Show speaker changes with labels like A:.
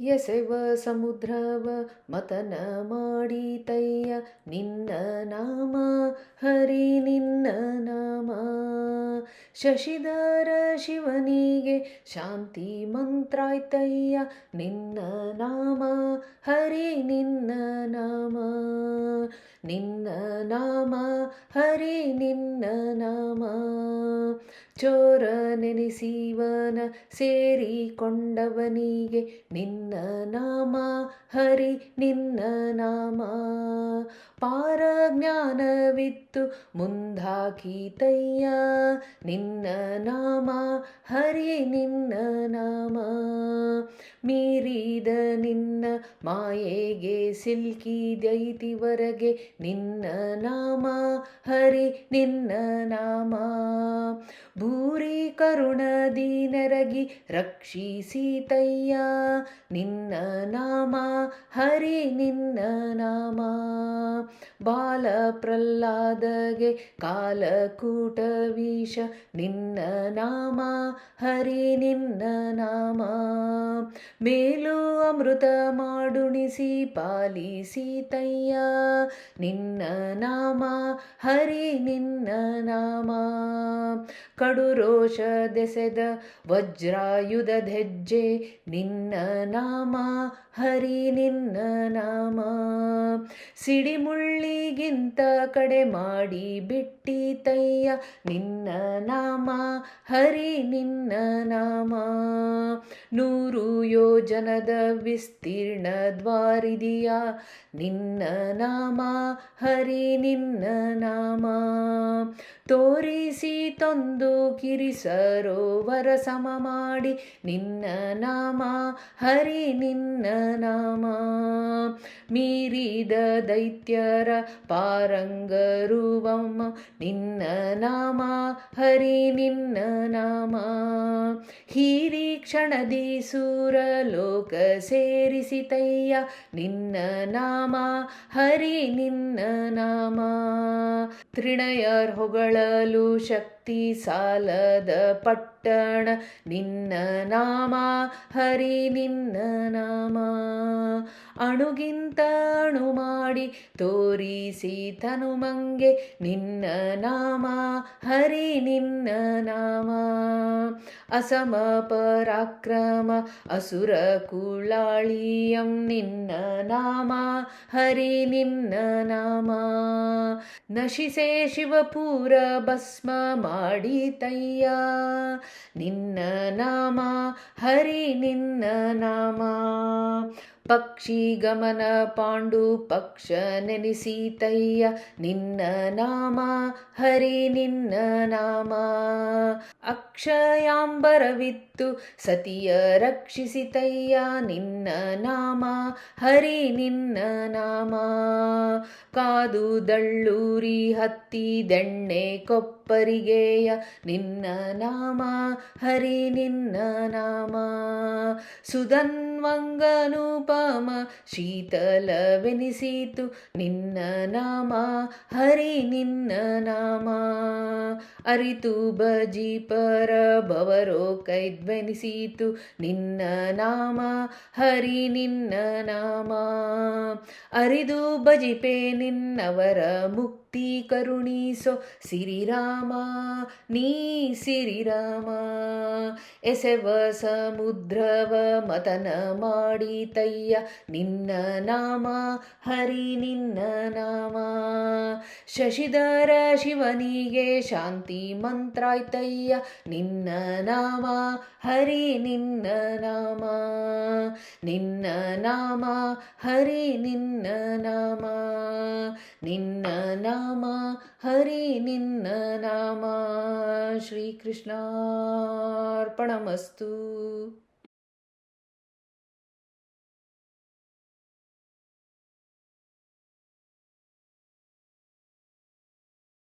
A: ಎಸೆವ ಸಮುದ್ರವ ಮತನ ಮಾಡಿತಯ್ಯ ನಿನ್ನ ನಾಮ, ಹರಿ ನಿನ್ನ ನಾಮ. ಶಶಿಧರ ಶಿವನಿಗೆ ಶಾಂತಿ ಮಂತ್ರಾಯ್ತಯ್ಯ ನಿನ್ನ ನಾಮ, ಹರಿ ನಿನ್ನ ನಾಮ. ನಿನ್ನ ನಾಮ, ಹರಿ ನಿನ್ನ ನಾಮ. ಚೋರ ನೆನೆಸಿವನ ಸೇರಿಕೊಂಡವನಿಗೆ ನಿನ್ನ ನಾಮ ಹರಿ ನಿನ್ನ ನಾಮ. ಪಾರಜ್ಞಾನವಿತ್ತು. ಮುಂದಾಕೀತಯ್ಯ ನಿನ್ನ ನಾಮ, ಹರಿ ನಿನ್ನ ನಾಮ. ಮೀರಿದ ನಿನ್ನ ಮಾಯೆಗೆ ಸಿಲ್ಕಿದೈತಿವರೆಗೆ ನಿನ್ನ ನಾಮ, ಹರಿ ನಿನ್ನ ನಾಮ. ಭೂರಿ ಕರುಣದಿ ನೆರಗಿ ರಕ್ಷಿಸಿತಯ್ಯ ನಿನ್ನ ನಾಮ, ಹರಿ ನಿನ್ನ ನಾಮ. ಬಾಲ ಪ್ರಹ್ಲಾದಗೆ ಕಾಲಕೂಟ ವಿಷ ನಿನ್ನ ನಾಮ ಹರಿ ನಿನ್ನ ನಾಮ. ಮೇಲು ಅಮೃತ ಮಾಡುಣಿಸಿ ಪಾಲಿಸಿ ತಯ್ಯ. ನಿನ್ನ ನಾಮ, ಹರಿ ನಿನ್ನ ನಾಮ. ಕಡು ರೋಷ ದೆಸೆದ ವಜ್ರಾಯುಧ ಹೆಜ್ಜೆ ನಿನ್ನ ನಾಮ, ಹರಿ ನಿನ್ನ ನಾಮ. ಸಿಡಿಮುಳ್ಳಿಗಿಂತ ಕಡೆ ಮಾಡಿ ಬಿಟ್ಟಿ ತಯ್ಯ. ನಿನ್ನ ನಾಮ, ಹರಿ ನಿನ್ನ ನಾಮ. ನೂರು ಯೋಜನದ ವಿಸ್ತೀರ್ಣ ದ್ವಾರಿದಿಯ. ನಿನ್ನ ನಾಮ ಹರಿ ನಿನ್ನ ನಾಮ. ತೋರಿಸಿ ತಂದು ಕಿರಿಸರೋವರ ಸಮ ಮಾಡಿ ನಿನ್ನ ನಾಮ, ಹರಿ ನಿನ್ನ ನಾಮ. ಮೀರಿದ ದೈತ್ಯರ ಪಾರಂಗರುವಮ್ಮ ನಿನ್ನ ನಾಮ, ಹರಿ ನಿನ್ನ ನಾಮ. ಹೀರಿ ಕ್ಷಣದಿ ಸೂರ ಲೋಕ ಸೇರಿಸಿತಯ್ಯ ನಿನ್ನ ನಾಮ, ಹರಿ ನಿನ್ನ ನಾಮ. ತ್ರಿಣಯರ್ కలలు శక్తి ಶಕ್ತಿ ಸಾಲದ ಪಟ್ಟಣ, ನಿನ್ನ ನಾಮ, ಹರಿ ನಿನ್ನ ನಾಮ. ಅಣುಗಿಂತ ಅಣು ಮಾಡಿ ತೋರಿಸಿ ತನುಮಂಗೆ ನಿನ್ನ ನಾಮ, ಹರಿ ನಿನ್ನ ನಾಮ. ಅಸಮ ಪರಾಕ್ರಮ, ಅಸುರ ಕುಳಾಳಿಯಂ ನಿನ್ನ ನಾಮ, ಹರಿ ನಿನ್ನ ನಾಮ. ನಶಿಸೆ ಶಿವಪೂರ ಭಸ್ಮ ಮಾಡಿತಯ್ಯ ನಿನ್ನ ನಾಮ, ಹರಿ ನಿನ್ನ ನಾಮ. ಪಕ್ಷಿ ಗಮನ ಪಾಂಡು ಪಕ್ಷ ನೆನೆಸಿತಯ್ಯ ನಿನ್ನ ನಾಮ, ಹರಿ ನಿನ್ನ ನಾಮ. ಅಕ್ಷಯಾಂಬರವಿತ್ತು ಸತಿಯ ರಕ್ಷಿಸಿತಯ್ಯ, ನಿನ್ನ ನಾಮ, ಹರಿ ನಿನ್ನ ನಾಮ. ಕಾದು ದಳ್ಳೂರಿ ಹತ್ತಿ ದೆಣ್ಣೆ ಕೊಪ್ಪರಿಗೆಯ, ನಿನ್ನ ನಾಮ, ಹರಿ ನಿನ್ನ ನಾಮ. ಸುಧನ್ವಂಗನೂಪಮ ಶೀತಲವೆನಿಸಿತು, ನಿನ್ನ ನಾಮ, ಹರಿ ನಿನ್ನ ನಾಮ. ಅರಿತು ಭಜಿ ಪರ ಭವರೋ ಕೈಧ್ವನಿಸಿತು ನಿನ್ನ ನಾಮ ಹರಿ ನಿನ್ನ ನಾಮ. ಅರಿದು ಬಜಿಪೆ ನಿನ್ನವರ ಮುಕ್ತಿ ಕರುಣಿಸೋ. ಸಿರಿರಾಮ, ನೀ ಸಿರಿರಾಮ, ಎಸೆವ ಸಮುದ್ರವ ಮತನ ಮಾಡಿತಯ್ಯ ನಿನ್ನ ನಾಮ, ಹರಿ ನಿನ್ನ ನಾಮ. ಶಶಿಧರ ಶಿವನಿಗೆ ಶಾಂತಿ ಮಂತ್ರಾಯ್ತಯ್ಯ. ನಿನ್ನ ನಾಮ, ಹರಿ ನಿನ್ನ ನಾಮ. ನಿನ್ನ ನಾಮ, ಹರಿ ನಿನ್ನ ನಾಮ. ನಿನ್ನ ನಾಮ ಹರಿ ನಿನ್ನ ನಾಮ. ಶ್ರೀಕೃಷ್ಣಾರ್ಪಣಮಸ್ತು.